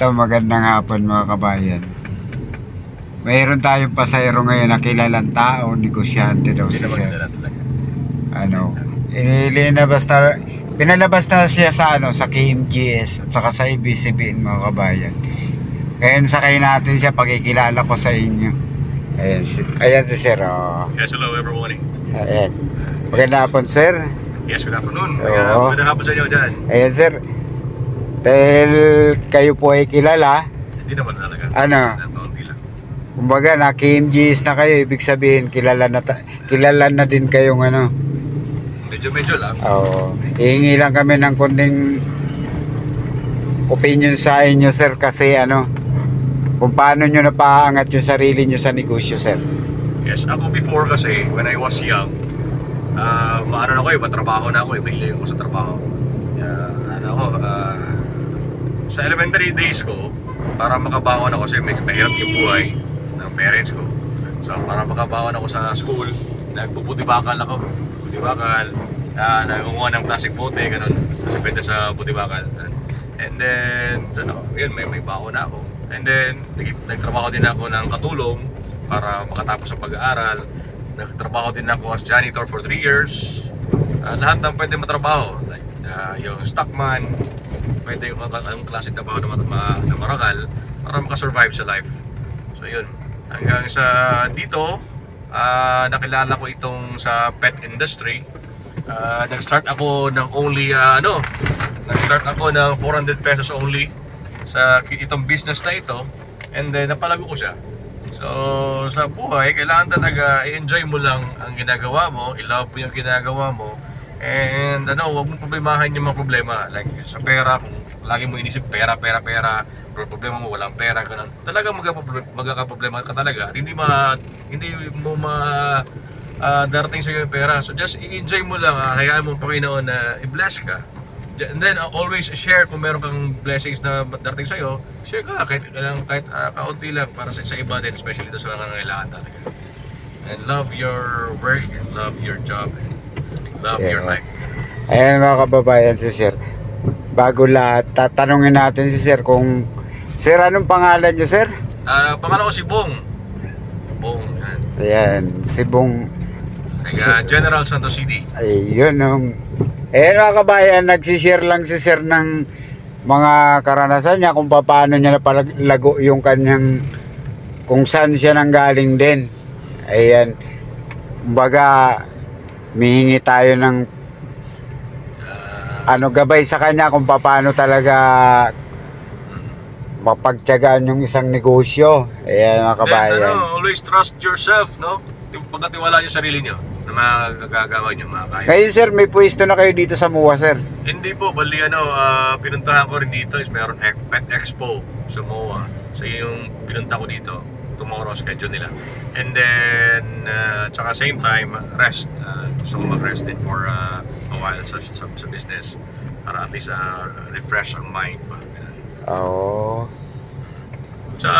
Ito, magandang hapon mga kabayan. Mayroon tayong pasayro ngayon na kilalang tao, negosyante daw si Sir. Ano, inilabas na, pinalabas na siya sa ano, sa KMGS at saka sa ABCBN mga kabayan. Ngayon sakay natin siya, pagkikilala ko sa inyo. Ayan, si, ayan si Sir. Oh. Yes, hello everyone. Ayan. Magandang hapon, Sir. Yes, good afternoon. Oo. Magandang hapon sa inyo dyan. Ayan, Sir. Dahil kayo po ay kilala, Hindi naman talaga. Ano? Kumbaga na KMGs na kayo, ibig sabihin kilala na ta- kilala na din kayong ano. Medyo-medyo lang. Oo. Hihingi lang kami ng konting opinion sa inyo sir kasi ano kung paano nyo napaangat yung sarili nyo sa negosyo sir. Yes, ako before kasi, when I was young, ah maano na ako eh, matrabaho na ako eh, mahilig ako sa trabaho. Yeah, ano ako, ah, sa elementary days ko, para makabawan ako kasi medyo mahirap yung buhay ng parents ko. So, para makabawan ako sa school, nagpuputibakal ako. Putibakal, uh, nagkukuha ng plastic bote, ganun. Kasi pwede sa putibakal. And then, ano, yun, may, may baon na ako. And then, nag, nagtrabaho din ako ng katulong para makatapos sa pag-aaral. Nagtrabaho din ako as janitor for 3 years. Ah, lahat ng pwede matrabaho. Like, ah, yung stockman, pwede yung anong klase trabaho na, ma- na marangal para makasurvive sa life. So yun. Hanggang sa dito, ah, nakilala ko itong sa pet industry. Ah, nag-start ako ng only, ah, ano, nag-start ako ng 400 pesos only sa itong business na ito. And then, napalago ko siya. So, sa buhay, kailangan talaga i-enjoy mo lang ang ginagawa mo, i-love mo yung ginagawa mo, and ano, huwag mong problemahan yung mga problema. Like sa pera, kung lagi mo inisip pera, pera, pera, pero problema mo walang pera, ganun. Talaga magkakaproblema, ka talaga. At hindi ma, hindi mo ma, ah, darating sa yung pera. So just i-enjoy mo lang, ah, hayaan mo ang Panginoon na i-bless ka. And then uh, always share kung meron kang blessings na darating sa iyo, share ka kahit kahit, kahit uh, kaunti lang para sa, sa iba din, especially doon sa mga nangangailangan talaga. And love your work and love your job love your Yeah. life. Ayan mga kababayan si sir. Bago lahat, tatanungin natin si sir kung Sir, anong pangalan nyo sir? Ah, pangalan ko si Bong. Bong, yan. Ayan, si Bong Taga General Santos City. Ayun um, eh mga kabayan, nagsishare lang si Sir ng mga karanasan niya kung paano niya napalago yung kanyang kung saan siya nanggaling din. Ayan. Kumbaga, mihingi tayo ng ano gabay sa kanya kung paano talaga mapagtiyagaan yung isang negosyo. Ayan mga kabayan. ano, always trust yourself, no? Yung Pagkatiwala niyo sarili niyo na magagagawa niyo, mga kaya. Ngayon sir, may pwesto na kayo dito sa MUA sir. Hindi po, bali ano, ah, pinuntahan ko rin dito is meron Pet Expo sa MOA. So yun yung pinunta ko dito. Tomorrow schedule nila. And then, uh, tsaka same time, rest. Uh, gusto ko mag-rest din for uh, a while sa, sa, sa business. Para at least uh, refresh ang mind ba. Ganun. Oo. Sa,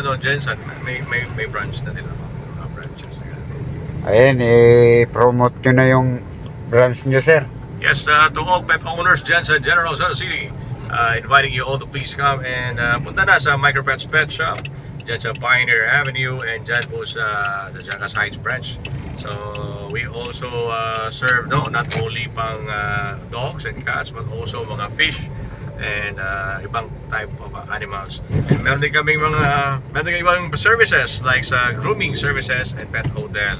ano, Jensen, may, may, may branch na nila. Mga branches. Ganun. Ayan, eh, promote nyo na yung branch nyo, sir. Yes, uh, to all pet owners sa General Santos City, uh, inviting you all to please come and uh, punta na sa Micropets Pet Shop dyan sa Pioneer Avenue and dyan po sa the Jackas Heights branch. So, we also uh, serve no, not only pang uh, dogs and cats but also mga fish and uh, ibang type of uh, animals. And meron din kaming mga, meron din ibang services like sa grooming services and pet hotel.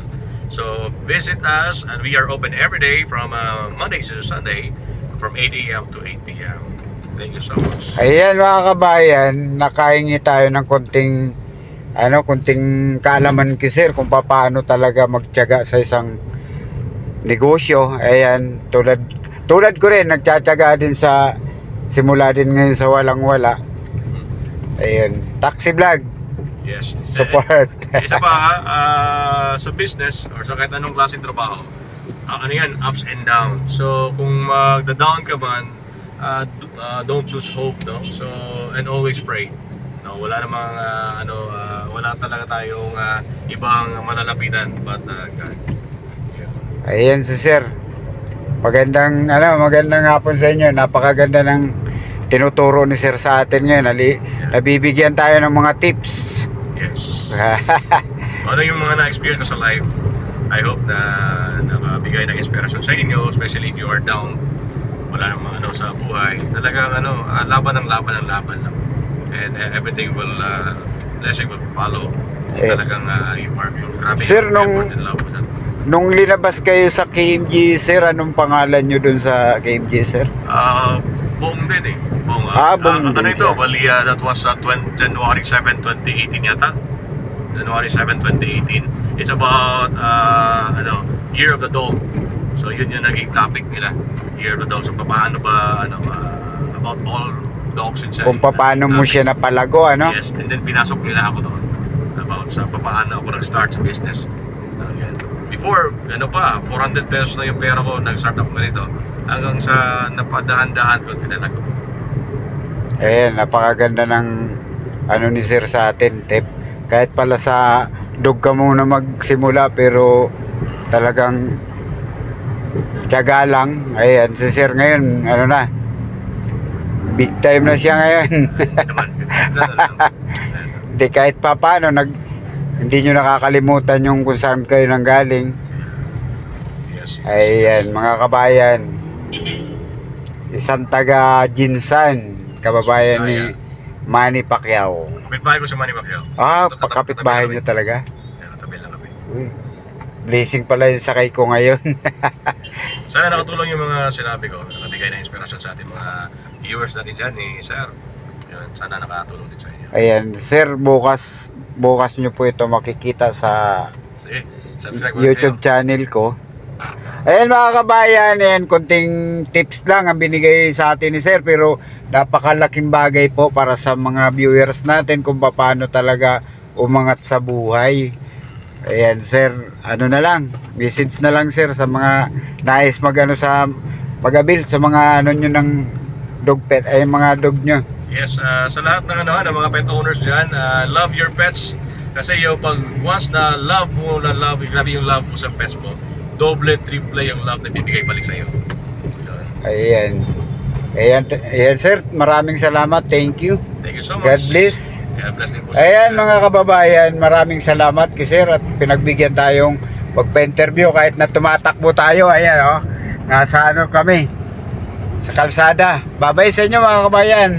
So visit us and we are open every day from uh, Monday to Sunday from 8 a.m. to 8 p.m. Thank you so much. Ayan mga kabayan, nakahingi tayo ng konting ano, konting kaalaman kay sir kung paano talaga magtiyaga sa isang negosyo. Ayan, tulad tulad ko rin nagtatiyaga din sa simula din ngayon sa walang wala. Ayan, taxi vlog, Yes. support. Eh, isa pa, uh, sa business or sa kahit anong klaseng trabaho, uh, ano yan, ups and down. So kung magda-down ka man, uh, uh, don't lose hope, no? So, and always pray. No, wala namang uh, ano, uh, wala talaga tayong uh, ibang malalapitan but uh, God. Yeah. Ayan si sir. Magandang ano, magandang hapon sa inyo. Napakaganda ng tinuturo ni sir sa atin ngayon. Nali, nabibigyan tayo ng mga tips. Yes. ano yung mga na-experience ko sa life, I hope na nakabigay ng inspirasyon sa inyo, especially if you are down, wala nang mga ano sa buhay. Talagang ano, ah, laban ng laban ng laban lang. And uh, everything will, uh, blessing will follow. Eh. Talagang uh, yung grabe Sir, yung nung- Nung linabas kayo sa KMG, sir, anong pangalan nyo dun sa KMG, sir? Ah, buong din eh. Buong, Ah, buong ano din ito? siya. Bali, ah, that was uh, 20, January 7, 2018 yata. January 7, 2018. It's about, uh, ano, Year of the Dog. So, yun yung naging topic nila. Year of the Dog. So, paano ba, ano, ah, about all dogs inside. Kung paano mo siya napalago, ano? Yes, and then pinasok nila ako doon. About sa paano ako nag-start sa business. Ah, yan. Before, ano pa, 400 pesos na yung pera ko, nag-start ako ganito. Hanggang sa napadahan-dahan ko, tinalago. Ayan, napakaganda ng ano ni sir sa atin, tip. Kahit pala sa dog ka muna magsimula, pero talagang tiyaga lang. Ayan, si sir ngayon, ano na, big time na siya ngayon. Hindi kahit pa paano, nag, hindi nyo nakakalimutan yung kung saan kayo nang galing. Ayan, mga kabayan. Isang taga Jinsan, kababayan ni Manny Pacquiao. Kapitbahay ko sa Manny Pacquiao. Ah, Tabi- pagkapit tabi bahay kami. niyo talaga? Uy, blessing pala yung sakay ko ngayon. Sana nakatulong yung mga sinabi ko, nakabigay ng inspirasyon sa ating mga viewers natin dyan ni Sir. Yun, sana nakatulong din sa inyo. Ayan, sir, bukas bukas nyo po ito makikita sa ko YouTube channel ko. Ayan mga kabayan, ayan, konting tips lang ang binigay sa atin ni Sir pero napakalaking bagay po para sa mga viewers natin kung paano talaga umangat sa buhay. Ayan Sir, ano na lang, message na lang Sir sa mga nais magano sa pag-abil sa mga ano nyo ng dog pet, ay mga dog nyo. Yes, ah, sa lahat ng ano, ng mga pet owners dyan, ah, love your pets. Kasi yung pag once na love mo, na love, grabe yung love mo sa pets mo, doble, triple yung love na bibigay balik sa iyo. Ayan. Ayan, ayan Sir, maraming salamat, thank you. Thank you so much. God bless. God bless din po Ayan mga kababayan, maraming salamat kay Sir at pinagbigyan tayong pagpa-interview kahit na tumatakbo tayo. Ayan oh, nasa ano kami, sa kalsada. Babay sa inyo mga kababayan.